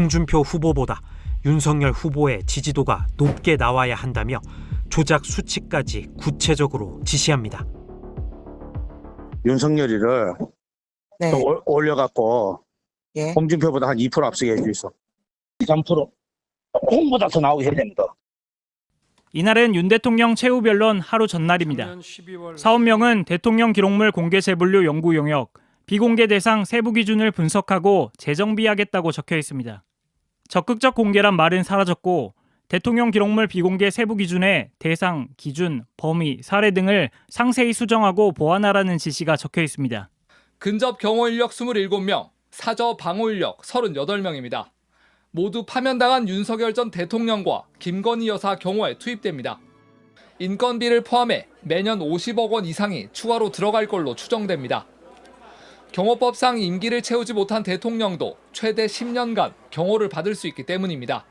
홍준표 후보보다 윤석열 후보의 지지도가 높게 나와야 한다며 조작 수치까지 구체적으로 지시합니다. 윤석열이를 네. 또 올- 올려갖고 예. 홍준표보다 한 2% 앞서게 해주있어. 3% 홍보다 더 나오게 해야 됩니다. 이날은 윤 대통령 최후 변론 하루 전날입니다. 사업명은 대통령 기록물 공개 재분류 연구 용역, 비공개 대상 세부 기준을 분석하고 재정비하겠다고 적혀 있습니다. 적극적 공개란 말은 사라졌고 대통령 기록물 비공개 세부 기준에 대상, 기준, 범위, 사례 등을 상세히 수정하고 보완하라는 지시가 적혀 있습니다. 근접 경호 인력 27명, 사저 방호 인력 38명입니다. 모두 파면당한 윤석열 전 대통령과 김건희 여사 경호에 투입됩니다. 인건비를 포함해 매년 50억 원 이상이 추가로 들어갈 걸로 추정됩니다. 경호법상 임기를 채우지 못한 대통령도 최대 10년간 경호를 받을 수 있기 때문입니다.